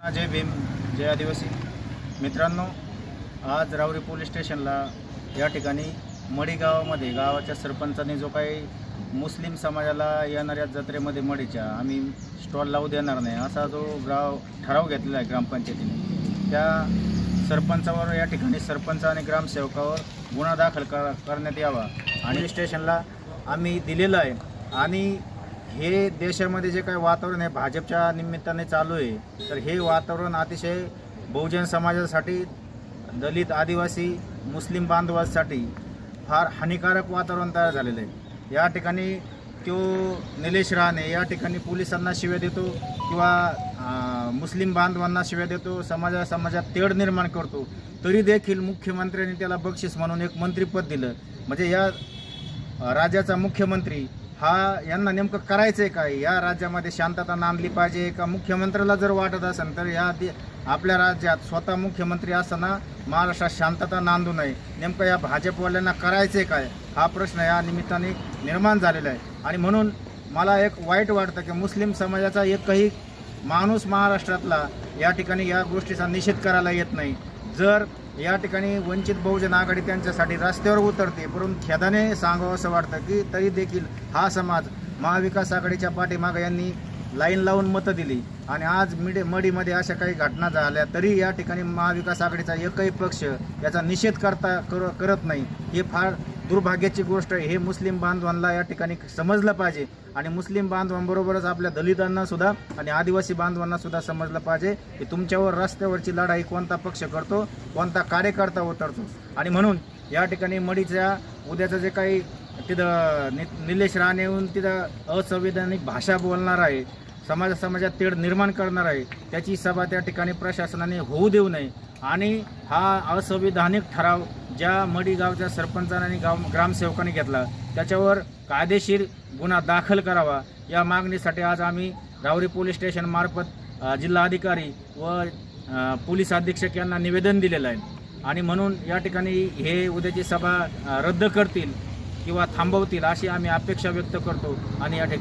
जय भीम जय आदिवासी. मित्रांनो आज रावरी पोलीस स्टेशनला या ठिकाणी मडी गावामध्ये गावाच्या सरपंचाने जो काही मुस्लिम समाजाला येणाऱ्या जत्रेमध्ये मडीच्या आम्ही स्टॉल लावू देणार नाही असा जो गाव ठराव घेतलेला आहे ग्रामपंचायतीने त्या सरपंचावर या ठिकाणी सरपंच आणि ग्रामसेवकावर गुन्हा दाखल कर करण्यात यावा. आणि स्टेशनला आम्ही दिलेलं आहे. आणि हे देशामध्ये जे काही वातावरण आहे भाजपच्या निमित्ताने चालू आहे तर हे वातावरण अतिशय बहुजन समाजासाठी दलित आदिवासी मुस्लिम बांधवांसाठी फार हानिकारक वातावरण तयार झालेलं आहे. या ठिकाणी तो निलेश राणे या ठिकाणी पोलिसांना शिव्या देतो किंवा मुस्लिम बांधवांना शिव्या देतो समाजा समाजात तेढ निर्माण करतो तरी देखील मुख्यमंत्र्यांनी त्याला बक्षीस म्हणून एक मंत्रिपद दिलं. म्हणजे या राज्याचा मुख्यमंत्री हा यांना नेमकं करायचं आहे काय? या राज्यामध्ये शांतता नांदली पाहिजे का? मुख्यमंत्र्याला जर वाटत असेल तर या आपल्या राज्यात स्वतः मुख्यमंत्री असताना महाराष्ट्रात शांतता नांदू नये. नेमकं या भाजपवाल्यांना करायचंय काय? हा प्रश्न या निमित्ताने निर्माण झालेला आहे. आणि म्हणून मला एक वाईट वाटतं की मुस्लिम समाजाचा एकही माणूस महाराष्ट्रातला या ठिकाणी या गोष्टीचा निषेध करायला येत नाही. जर या ठिकाणी वंचित बहुजन आघाडी त्यांच्यासाठी रस्त्यावर उतरते. परंतु खेदाने सांगावं असं वाटतं की तरी देखील हा समाज महाविकास आघाडीच्या पाठीमागं यांनी लाईन लावून मतं दिली. आणि आज मिडे मडीमध्ये अशा काही घटना झाल्या तरी या ठिकाणी महाविकास आघाडीचा एकही पक्ष याचा निषेध करता कर करत नाही. हे फार दुर्भाग्याची गोष्ट आहे हे मुस्लिम बांधवांना या ठिकाणी समजलं पाहिजे. आणि मुस्लिम बांधवांबरोबरच आपल्या दलितांना सुद्धा आणि आदिवासी बांधवांना सुद्धा समजलं पाहिजे की तुमच्यावर रस्त्यावरची लढाई कोणता पक्ष करतो कोणता कार्यकर्ता उतरतो. आणि म्हणून या ठिकाणी मडीच्या उद्याचं जे काही तिथं नि निलेश राणे येऊन तिथं असंविधानिक भाषा बोलणार आहे समाजा समाजात तेढ निर्माण करणार आहे त्याची सभा त्या ठिकाणी प्रशासनाने होऊ देऊ नये. आणि हा असंविधानिक ठराव ज्या मडी गावच्या सरपंचाने आणि गाव ग्रामसेवकांनी घेतला त्याच्यावर कायदेशीर गुन्हा दाखल करावा. या मागणीसाठी आज आम्ही रावरी पोलीस स्टेशन मार्फत जिल्हाधिकारी व पोलीस अधीक्षक यांना निवेदन दिलेलं आहे. आणि म्हणून या ठिकाणी हे उद्याची सभा रद्द करतील किंवा थांबवतील अशी आम्ही अपेक्षा व्यक्त करतो आणि या ठिकाणी